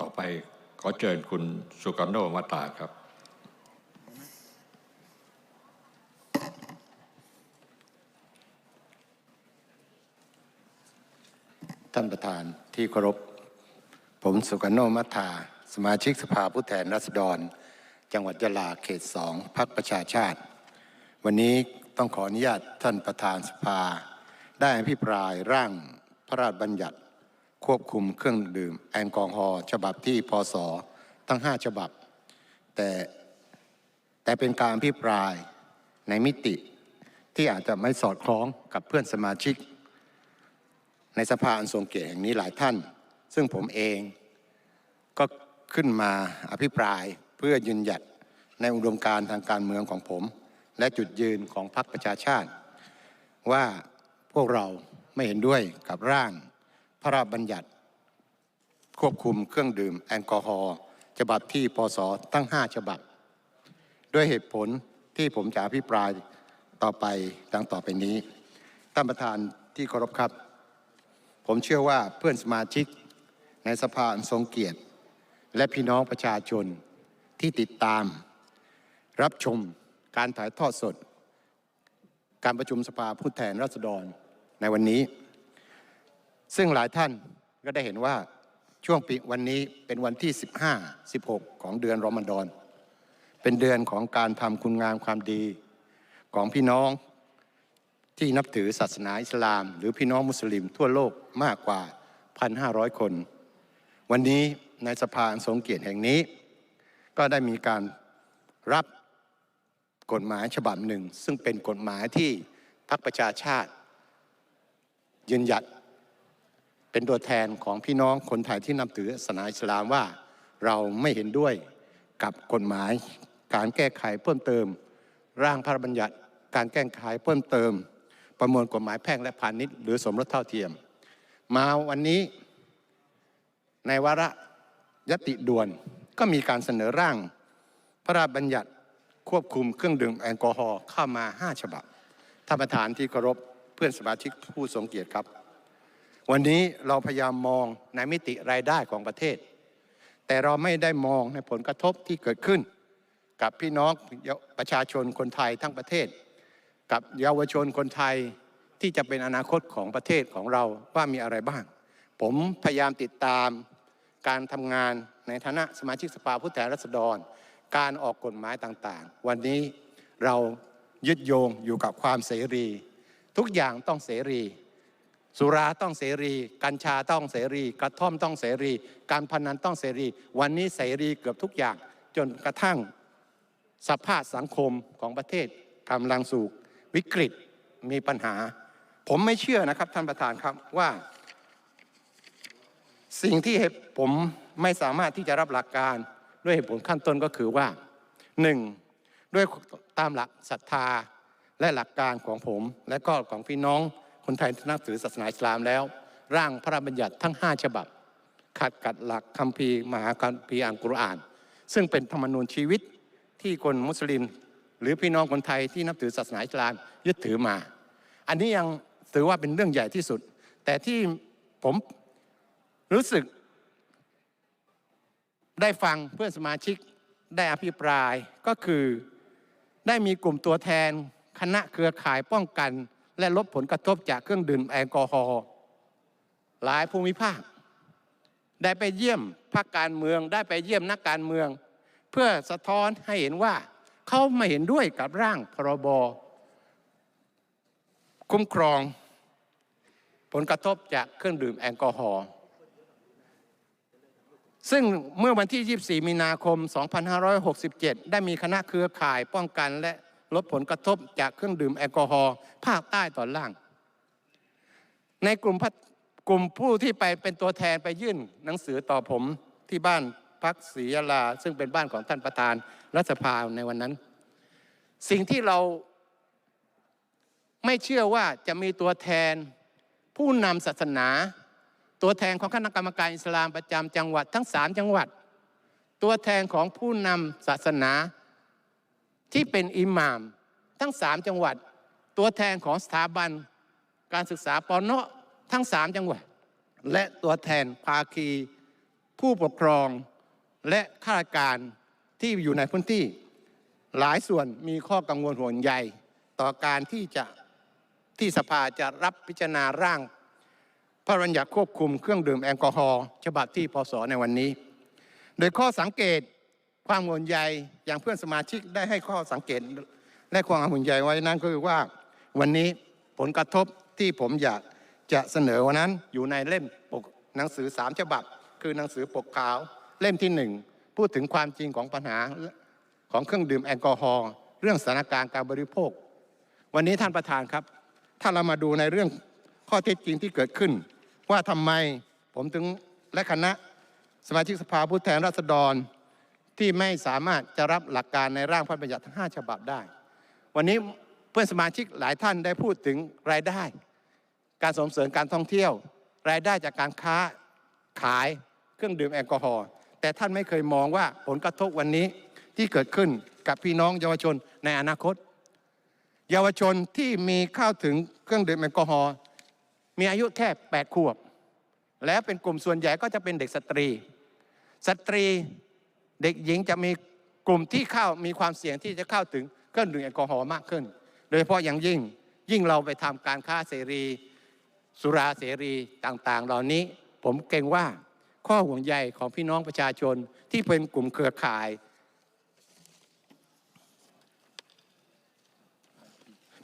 ต่อไปขอเชิญคุณสุกันโนมาตาครับ ท่านประธานที่เคารพ ผมสุกันโนมัทธาสมาชิกสภาผู้แทนราษฎร จังหวัดยะลาเขตสองพรรคประชาชาติ วันนี้ต้องขออนุญาตท่านประธานสภา ได้อภิปรายร่างพระราชบัญญัติ ควบคุมเครื่องดื่มแอลกอฮอล์ฉบับที่พศทั้ง 5 ฉบับ แต่แต่เป็นการอภิปรายในมิติที่อาจจะไม่สอดคล้องกับเพื่อนสมาชิก ในสภาอันทรงเกียรติแห่งนี้หลายท่าน ซึ่งผมเองก็ขึ้นมาอภิปรายเพื่อยืนหยัดในอุดมการณ์ทางการเมืองของผม และจุดยืนของพรรคประชาชาติ ว่าพวกเราไม่เห็นด้วยกับร่าง พระราชบัญญัติ ควบคุมเครื่องดื่มแอลกอฮอล์ฉบับที่พศทั้ง 5 ฉบับ ด้วยเหตุผลที่ผมจะอภิปรายต่อไปดังต่อไปนี้ท่านประธานที่เคารพครับ ผมเชื่อว่าเพื่อนสมาชิกในสภาอันทรงเกียรติ และพี่น้องประชาชนที่ติดตาม รับชมการถ่ายทอดสด การประชุมสภาผู้แทนราษฎรในวันนี้ ซึ่งหลายท่านก็ได้เห็นว่าช่วงปีวันนี้เป็นวันที่ 15 16 ของเดือนรอมฎอน เป็นเดือนของการทำคุณงามความดีของพี่น้องที่นับถือศาสนาอิสลาม หรือพี่น้องมุสลิมทั่วโลกมากกว่า 1,500 คน วันนี้ในสภาอันทรงเกียรติแห่งนี้ ก็ได้มีการรับกฎหมายฉบับหนึ่ง ซึ่งเป็นกฎหมายที่พรรคประชาชาติ ยืนหยัด เป็นตัวแทนของพี่น้องคนไทยที่นับถือศาสนาอิสลามว่า เราไม่เห็นด้วยกับกฎหมาย การแก้ไขเพิ่มเติม ร่างพระราชบัญญัติการแก้ไขเพิ่มเติม ประมวลกฎหมายแพ่งและพาณิชย์หรือสมรสเท่าเทียม มาวันนี้ในวาระยติด่วนก็มีการเสนอร่าง พระราชบัญญัติควบคุมเครื่องดื่มแอลกอฮอล์เข้ามา 5 ฉบับท่านประธานที่เคารพเพื่อนสมาชิกผู้ทรงเกียรติครับ วันนี้เราพยายามมองในมิติรายได้ของประเทศ แต่เราไม่ได้มองในผลกระทบที่เกิดขึ้น กับพี่น้องประชาชนคนไทยทั้งประเทศ กับเยาวชนคนไทยที่จะเป็นอนาคตของประเทศของเราว่ามีอะไรบ้าง ผมพยายามติดตามการทำงานในฐานะสมาชิกสภาผู้แทนราษฎร การออกกฎหมายต่างๆ วันนี้เรายึดโยงอยู่กับความเสรี ทุกอย่างต้องเสรี สุราต้องเสรี กัญชาต้องเสรี กระท่อมต้องเสรี การพนันต้องเสรี วันนี้เสรีเกือบทุกอย่าง จนกระทั่งสภาพสังคมของประเทศกำลังสู่วิกฤตมีปัญหา ผมไม่เชื่อนะครับท่านประธานครับว่า สิ่งที่ผมไม่สามารถที่จะรับหลักการด้วยเหตุผลขั้นต้นก็คือว่าหนึ่งด้วยตามหลักศรัทธาและหลักการของผม และก็ของพี่น้อง คนไทยนับถือศาสนาอิสลามแล้ว ร่างพระบัญญัติทั้ง 5 ฉบับ ขัดกับหลักคัมภีร์มหาคัมภีร์อัลกุรอาน ซึ่งเป็นธรรมนูญชีวิตที่คนมุสลิม หรือพี่น้องคนไทยที่นับถือศาสนาอิสลามยึดถือมา อันนี้ยังถือว่าเป็นเรื่องใหญ่ที่สุด แต่ที่ผมรู้สึกได้ฟังเพื่อนสมาชิกได้อภิปรายก็คือได้มีกลุ่มตัวแทนคณะเครือข่ายป้องกัน และลดผลกระทบจากเครื่องดื่มแอลกอฮอล์หลายภูมิภาค ได้ไปเยี่ยมพรรคการเมืองได้ไปเยี่ยมนักการเมือง เพื่อสะท้อนให้เห็นว่าเขาไม่เห็นด้วยกับร่างพรบคุ้มครอง ผลกระทบจากเครื่องดื่มแอลกอฮอล์ซึ่งเมื่อวันที่ 24 มีนาคม 2567 ได้มีคณะเครือข่ายป้องกันและ ลดผลกระทบจากเครื่องดื่มแอลกอฮอล์ภาคใต้ตอนล่าง ในกลุ่มกลุ่มผู้ที่ไปเป็นตัวแทนไปยื่นหนังสือต่อผมที่บ้านพักศรียาลา ซึ่งเป็นบ้านของท่านประธานรัฐสภาในวันนั้น สิ่งที่เราไม่เชื่อว่าจะมีตัวแทนผู้นำศาสนา ตัวแทนของคณะกรรมการอิสลามประจำจังหวัดทั้งสามจังหวัด ตัวแทนของผู้นำศาสนา ที่เป็นอิหม่าม ทั้งสามจังหวัด ตัวแทนของสถาบันการศึกษาปอนเนาะทั้งสามจังหวัด และตัวแทนภาคี ผู้ปกครองและข้าราชการที่อยู่ในพื้นที่ หลายส่วนมีข้อกังวลห่วงใยต่อการที่จะที่สภาจะรับพิจารณาร่าง พระราชบัญญัติควบคุมเครื่องดื่มแอลกอฮอล์ฉบับที่พศในวันนี้ โดยข้อสังเกต ความห่วงใยอย่างเพื่อนสมาชิกได้ให้ข้อสังเกตและความห่วงใยไว้นั้นก็คือว่าวันนี้ผลกระทบที่ผมอยากจะเสนอวันนั้นอยู่ในเล่มปกหนังสือสามฉบับ คือหนังสือปกขาวเล่มที่หนึ่งพูดถึงความจริงของปัญหาของเครื่องดื่มแอลกอฮอล์เรื่องสถานการณ์การบริโภค วันนี้ท่านประธานครับ ถ้าเรามาดูในเรื่องข้อเท็จจริงที่เกิดขึ้น ว่าทำไมผมถึงและคณะสมาชิกสภาผู้แทนราษฎร ที่ไม่สามารถจะรับหลักการในร่างพระบัญญัติทั้งห้าฉบับได้ วันนี้เพื่อนสมาชิกหลายท่านได้พูดถึงรายได้ การส่งเสริมการท่องเที่ยว รายได้จากการค้าขายเครื่องดื่มแอลกอฮอล์แต่ท่านไม่เคยมองว่าผลกระทบวันนี้ที่เกิดขึ้นกับพี่น้องเยาวชนในอนาคต เยาวชนที่มีเข้าถึงเครื่องดื่มแอลกอฮอล์มีอายุแค่ 8 ขวบ และเป็นกลุ่มส่วนใหญ่ก็จะเป็นเด็กสตรี สตรี เด็กหญิงจะมีกลุ่มที่เข้ามีความเสี่ยงที่จะเข้าถึงเครื่องดื่มแอลกอฮอล์มากขึ้น โดยเฉพาะอย่างยิ่งยิ่งเราไปทำการค้าเสรี สุราเสรีต่างๆ เหล่านี้ผมเกรงว่าข้อห่วงใยของพี่น้องประชาชนที่เป็นกลุ่มเครือข่าย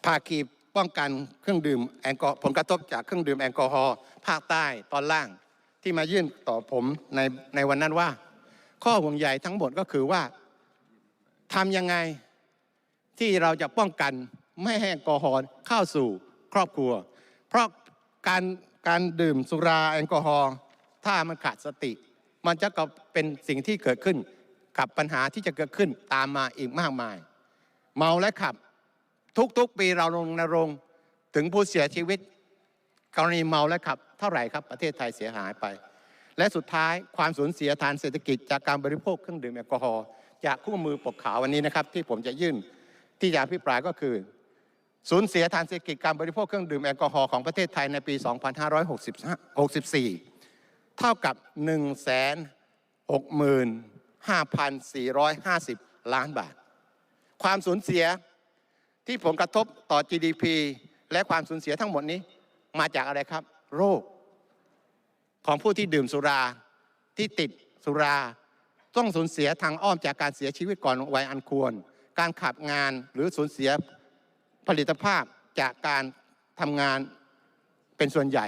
ภาคีป้องกันเครื่องดื่มแอลกอผลกระทบจากเครื่องดื่มแอลกอฮอล์ภาคใต้ตอนล่างที่มายื่นต่อผมในในวันนั้นว่า ข้อห่วงใยทั้งหมดก็คือว่าทำยังไงที่เราจะป้องกันไม่ให้แอลกอฮอล์เข้าสู่ครอบครัว เพราะการการดื่มสุราแอลกอฮอล์ถ้ามันขาดสติ มันจะก็เป็นสิ่งที่เกิดขึ้นกับปัญหาที่จะเกิดขึ้นตามมาอีกมากมาย เมาและขับ ทุกๆปีเราลงนรงถึงผู้เสียชีวิต กรณีเมาและขับ เท่าไหร่ครับประเทศไทยเสียหายไป และสุดท้ายความสูญเสียทางเศรษฐกิจจากการบริโภคเครื่องดื่มแอลกอฮอล์จากคู่มือปกขาววันนี้นะครับที่ผมจะยื่นที่จะอภิปรายก็คือ สูญเสียทางเศรษฐกิจการบริโภคเครื่องดื่มแอลกอฮอล์ของประเทศไทยในปี 2564 เท่ากับ 165,450 ล้านบาท ความสูญเสียที่ผลกระทบต่อ GDP และความสูญเสียทั้งหมดนี้มาจากอะไรครับ โรค ของผู้ที่ดื่มสุราที่ติดสุรา ต้องสูญเสียทางอ้อมจากการเสียชีวิตก่อนวัยอันควร การขับงานหรือสูญเสียผลิตภาพจากการทำงานเป็นส่วนใหญ่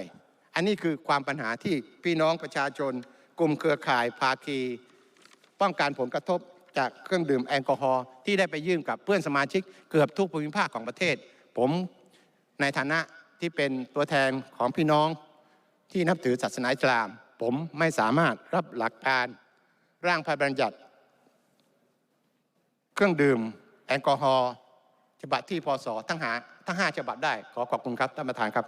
อันนี้คือความปัญหาที่พี่น้องประชาชน กลุ่มเครือข่ายภาคี ป้องกันผลกระทบจากเครื่องดื่มแอลกอฮอล์ที่ได้ไปยื่นกับเพื่อนสมาชิกเกือบทุกภูมิภาคของประเทศ ผมในฐานะที่เป็นตัวแทนของพี่น้อง ที่นับถือศาสนาอิสลาม ผมไม่สามารถรับหลักการร่างพระราบัญญัติ เครื่องดื่มแอลกอฮอล์ฉบับที่พศทั้งหาทั้งห้าฉบับได้ขอขอบคุณครับท่านประธานครับ